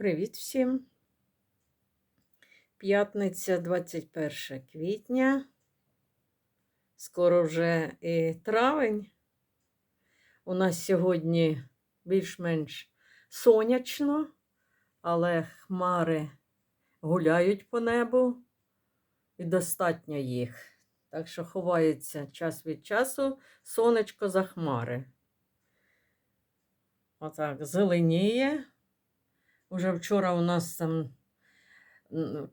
Привіт всім. П'ятниця 21 квітня. Скоро вже і травень. У нас сьогодні більш-менш сонячно, але хмари гуляють по небу і достатньо їх. Так що ховається час від часу сонечко за хмари. Отак, зеленіє. Уже вчора у нас там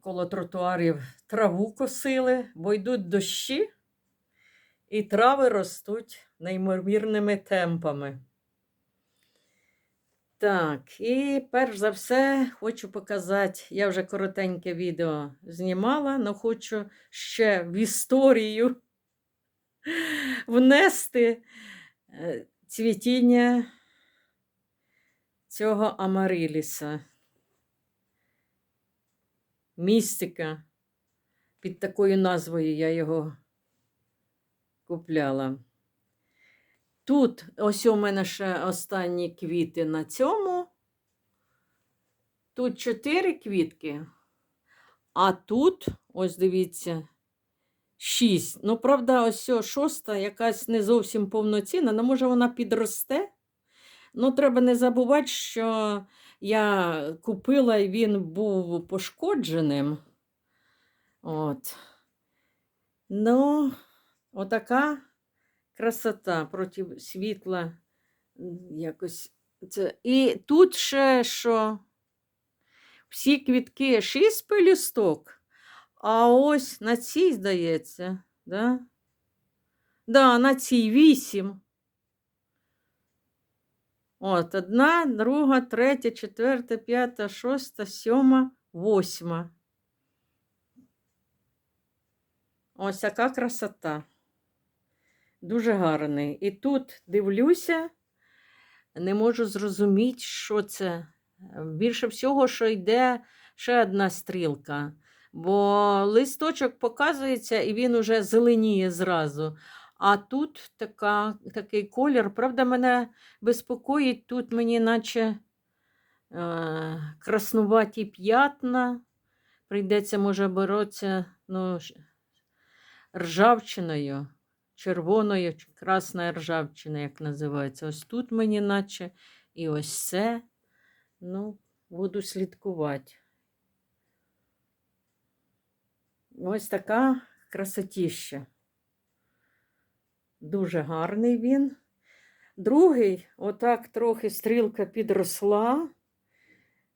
коло тротуарів траву косили, бо йдуть дощі, і трави ростуть неймовірними темпами. Так, і перш за все хочу показати, я вже коротеньке відео знімала, але хочу ще в історію внести е, цвітіння цього Амариліса. Містика. Під такою назвою я його купляла. Тут ось у мене ще останні квіти на цьому. Тут чотири квітки, а тут, ось дивіться, шість. Ну, правда, ось шоста якась не зовсім повноцінна, але може вона підросте. Ну, треба не забувати, що я купила і він був пошкодженим. От. Ну, отака красота проти світла. Якось це. І тут ще що всі квітки шість пелюсток, а ось на цій, здається, да? Да, на цій вісім. От, одна, друга, третя, четверта, п'ята, шоста, сьома, восьма. Ось така красота. Дуже гарний. І тут дивлюся, не можу зрозуміти, що це. Більше всього, що йде ще одна стрілка. Бо листочок показується, і він уже зеленіє зразу. А тут така, такий колір. Правда, мене безпокоїть тут мені, наче е, краснуваті п'ятна. Прийдеться, може, боротися ну, ржавчиною, червоною, красна ржавчина, як називається. Ось тут мені, наче, і ось це. Ну, буду слідкувати. Ось така красотіща. Дуже гарний він. Другий, отак трохи стрілка підросла.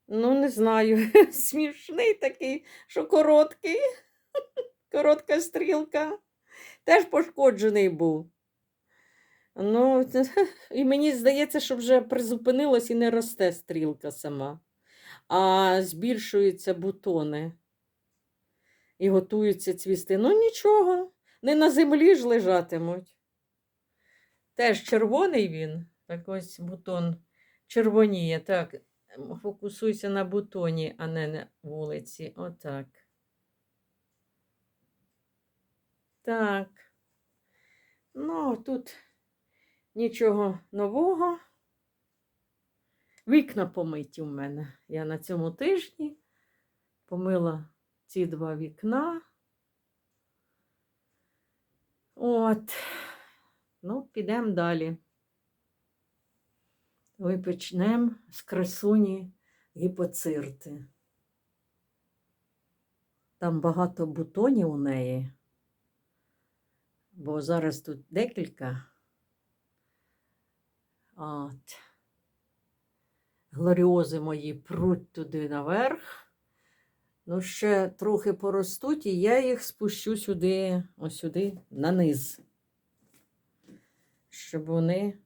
Ну, не знаю, смішний такий, що короткий. Коротка стрілка. Теж пошкоджений був. Ну, і мені здається, що вже призупинилась і не росте стрілка сама, а збільшуються бутони і готуються цвісти. Ну, нічого, не на землі ж лежатимуть. Теж червоний він, так ось бутон червоніє. Так, фокусуйся на бутоні, а не на вулиці. Отак. Так. Ну, тут нічого нового. Вікна помиті в мене. Я на цьому тижні помила ці два вікна. От. Ну, підемо далі. Ми почнемо з красуні гіпоцирти. Там багато бутонів у неї, бо зараз тут декілька. От. Глоріози мої пруть туди наверх. Ну, ще трохи поростуть, і я їх спущу сюди, ось сюди, на низ. Щоб вони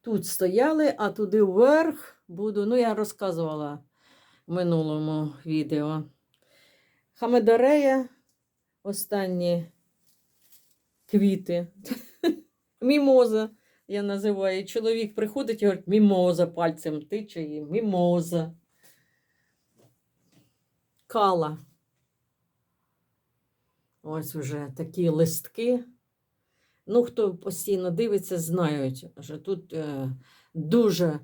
тут стояли, а туди вверх буду. Ну, я розказувала в минулому відео. Хамедарея, останні квіти. Мімоза, я називаю. Чоловік приходить і говорить, мімоза пальцем тиче мімоза. Кала. Ось вже такі листки. Ну, хто постійно дивиться, знають, що тут е, дуже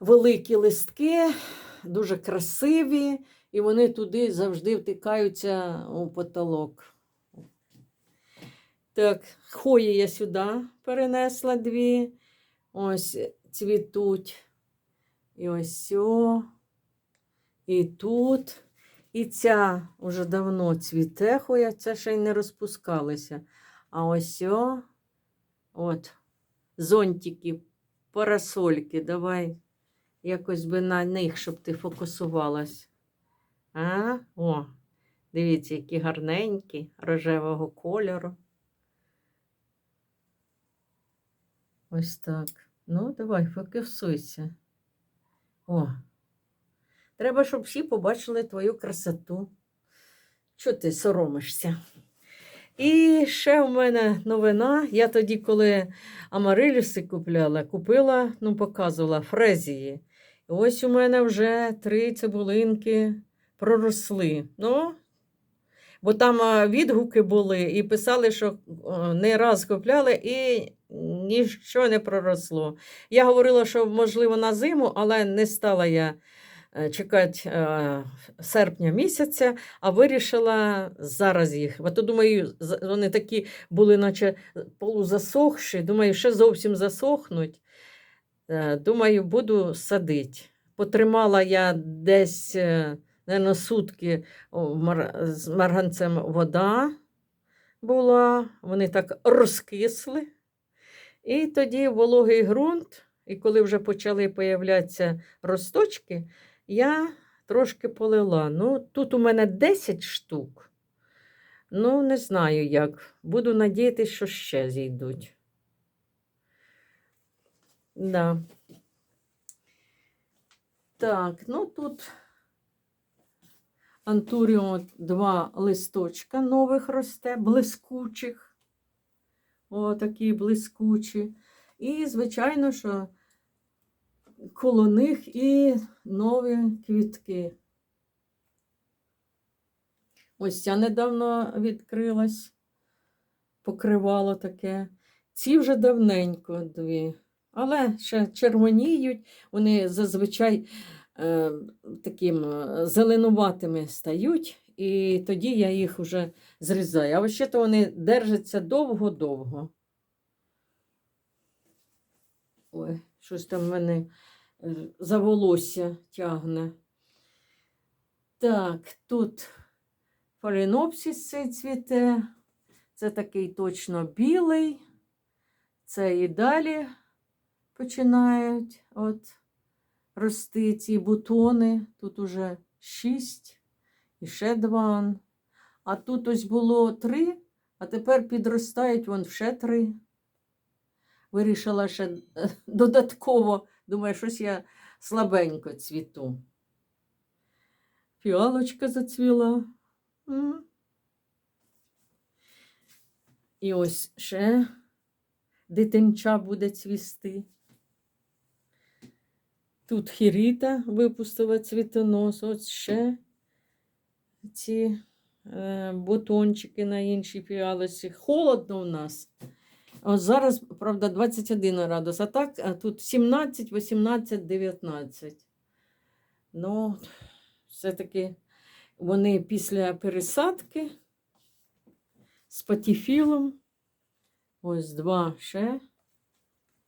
великі листки, дуже красиві, і вони туди завжди втикаються у потолок. Так, хої я сюди перенесла дві. Ось цвітуть. І ось сьо. І тут. І ця уже давно цвіте хоя, це ще й не розпускалися. А ось сьо. От, зонтики, парасольки. Давай якось би на них, щоб ти фокусувалась. А? О, дивіться, які гарненькі, рожевого кольору. Ось так. Ну, давай, фокусуйся. О. Треба, щоб всі побачили твою красоту. Чого ти соромишся? І ще в мене новина. Я тоді, коли амарилюси купляла, купила, ну, показувала фрезії. І ось у мене вже три цибулинки проросли. Ну, бо там відгуки були і писали, що не раз купляли і нічого не проросло. Я говорила, що можливо на зиму, але не стала я чекати е, серпня місяця, а вирішила зараз їх. Бо то думаю, вони такі були, наче полузасохші. Думаю, ще зовсім засохнуть. Е, Думаю, буду садити. Потримала я десь, е, наверно, сутки з марганцем вода була, вони так розкисли. І тоді вологий ґрунт, і коли вже почали появлятися росточки, я трошки полила. Ну, тут у мене 10 штук. Ну, не знаю як. Буду надіятися, що ще зійдуть. Да. Так, ну тут Антуріо два листочка нових росте, блискучих. О, такі блискучі. І, звичайно, що коло них і нові квітки. Ось ця недавно відкрилась, покривало таке. Ці вже давненько дві. Але ще червоніють, вони зазвичай е, таким е, зеленуватими стають, і тоді я їх вже зрізаю. А взагалі-то вони держаться довго-довго. Ой, щось там в мене за волосся тягне. Так, тут фалінопсис цей цвіте. Це такий точно білий. Це і далі починають от рости ці бутони. Тут уже шість і ще два. А тут ось було три, а тепер підростають вон ще три. Вирішила ще е, додатково, думаю, щось я слабенько цвіту. Фіалочка зацвіла. І ось ще дитинча буде цвісти. Тут хіріта випустила цвітонос, ось ще ці е, бутончики на іншій фіалочці. Холодно у нас. От зараз, правда, 21 градус, а так а тут 17, 18, 19. Ну, все-таки вони після пересадки з патіфілом. Ось два ще.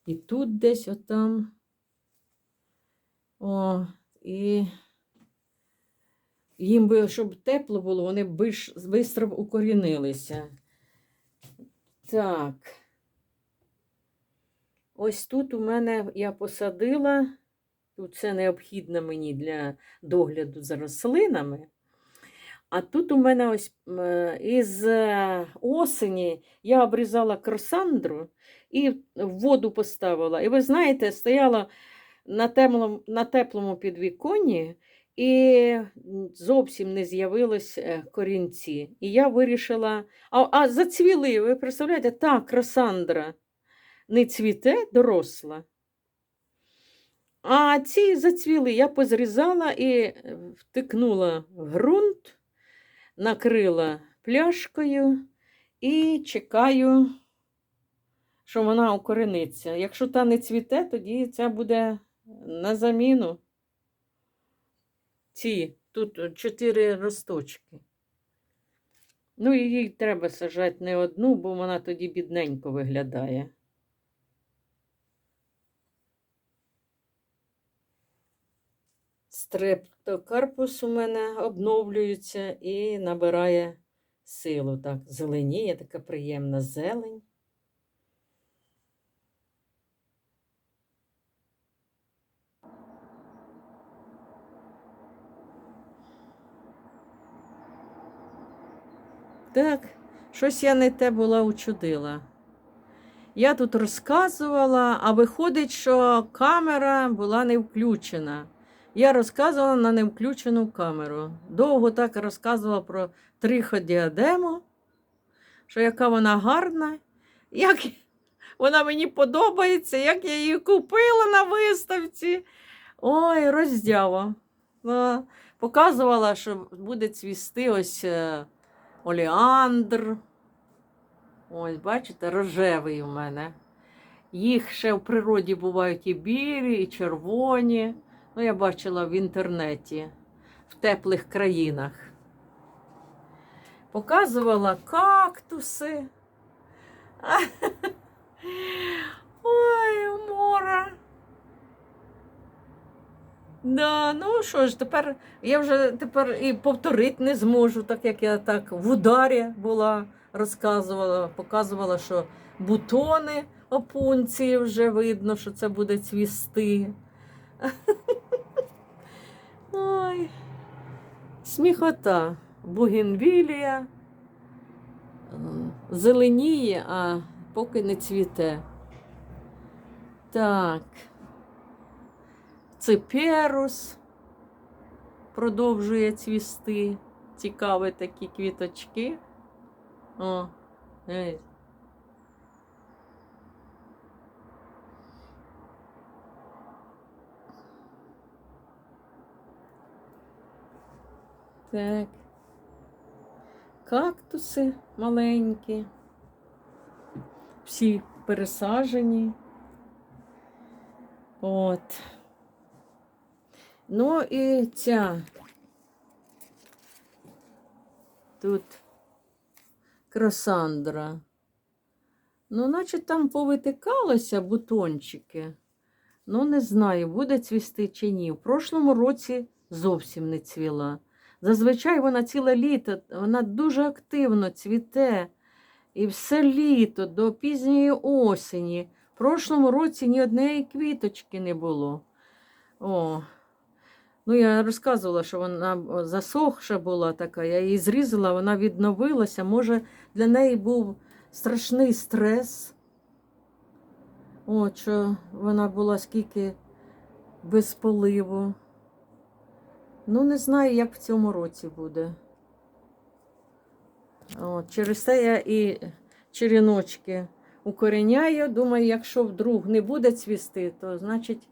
І тут десь отам. О, і їм би, щоб тепло було, вони б швидко укорінилися. Так. Ось тут у мене я посадила, тут це необхідно мені для догляду за рослинами. А тут у мене ось е, із е, осені я обрізала кросандру і воду поставила. І ви знаєте, стояла на теплому, на теплому підвіконні, і зовсім не з'явилось е, корінці. І я вирішила, а, а зацвіли, ви представляєте, та кросандра не цвіте, доросла. А ці зацвіли, я позрізала і е, втикнула в ґрунт, накрила пляшкою і чекаю, що вона укорениться. Якщо та не цвіте, тоді ця буде на заміну. ці, тут е, чотири росточки. Ну, їй треба сажати не одну, бо вона тоді бідненько виглядає. Стрептокарпус у мене обновлюється і набирає силу. Так, зеленіє, така приємна зелень. Так, щось я не те була учудила. Я тут розказувала, а виходить, що камера була не включена. Я розказувала на невключену камеру. Довго так розказувала про триходіадему, що яка вона гарна, як вона мені подобається, як я її купила на виставці. Ой, роздява. Показувала, що буде цвісти ось е, оліандр. Ось, бачите, рожевий у мене. Їх ще в природі бувають і білі, і червоні. Ну, я бачила в інтернеті, в теплих країнах. Показувала кактуси. Ой, море. Да, ну що ж, тепер я вже тепер і повторити не зможу, так як я так в ударі була, розказувала, показувала, що бутони опунції вже видно, що це буде цвісти. Ой, сміхота. Бугенвілія е, зеленіє, а поки не цвіте. Так. Циперус продовжує цвісти. Цікаві такі квіточки. О, Так. Кактуси маленькі. Всі пересаджені. От. Ну і ця. Тут красандра. Ну, наче там повитикалося бутончики. Ну, не знаю, буде цвісти чи ні. В прошлому році зовсім не цвіла. Зазвичай вона ціле літо, вона дуже активно цвіте. І все літо до пізньої осені. В прошлому році ні однієї квіточки не було. О, Ну, я розказувала, що вона засохша була така, я її зрізала, вона відновилася. Може, для неї був страшний стрес. От, що вона була скільки без поливу. Ну, не знаю, як в цьому році буде. От, через те я і черіночки укореняю. Думаю, якщо вдруг не буде цвісти, то значить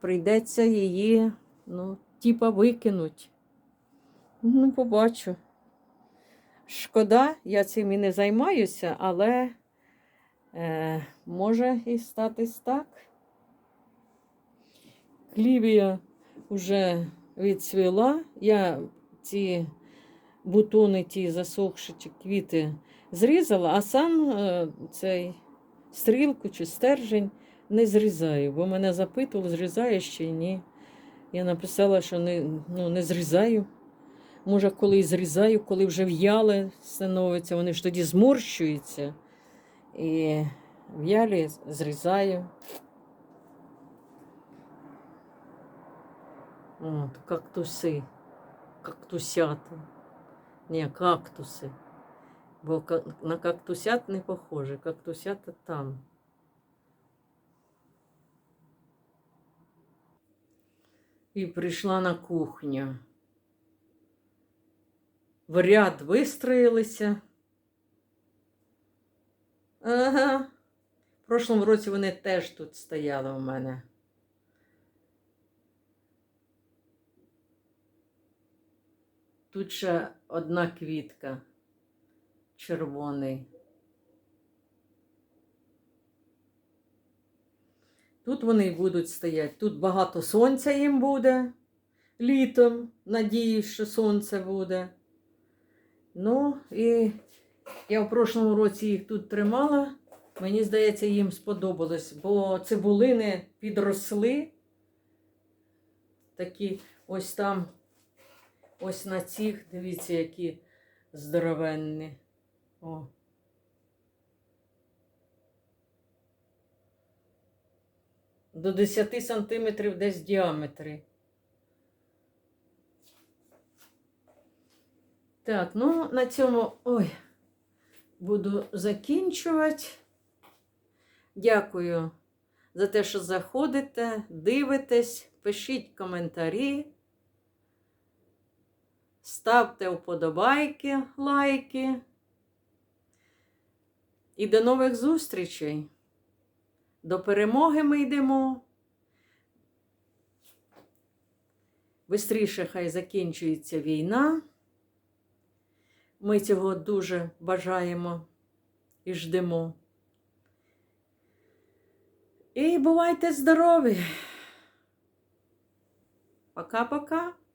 прийдеться її, ну, типа викинуть. Ну, побачу. Шкода, я цим і не займаюся, але е, може і статись так. Клівія вже відцвіла. Я ці бутони, ті засохші квіти зрізала, а сам е, цей стрілку чи стержень не зрізаю, бо мене запитували, зрізаєш чи ні. Я написала, що не, ну, не зрізаю. Може, коли і зрізаю, коли вже в'яле становиться, вони ж тоді зморщуються. І в'ялі зрізаю. От, кактуси, кактусята. Ні, кактуси. Бо на кактусят не похоже, кактусята там. І прийшла на кухню. В ряд вистроїлися. Ага. В прошлому році вони теж тут стояли у мене. Тут ще одна квітка червоний. Тут вони будуть стояти. Тут багато сонця їм буде. літом. Надіюсь, що сонце буде. Ну, і я в прошлому році їх тут тримала. Мені здається, їм сподобалось, бо цибулини підросли. Такі ось там, ось на цих, дивіться, які здоровенні. О. До 10 сантиметрів десь в діаметрі. Так, ну на цьому ой, буду закінчувати. Дякую за те, що заходите, дивитесь, пишіть коментарі, ставте вподобайки, лайки. І до нових зустрічей. До перемоги ми йдемо. Бистріше хай закінчується війна. Ми цього дуже бажаємо і ждемо. І бувайте здорові. Пока-пока.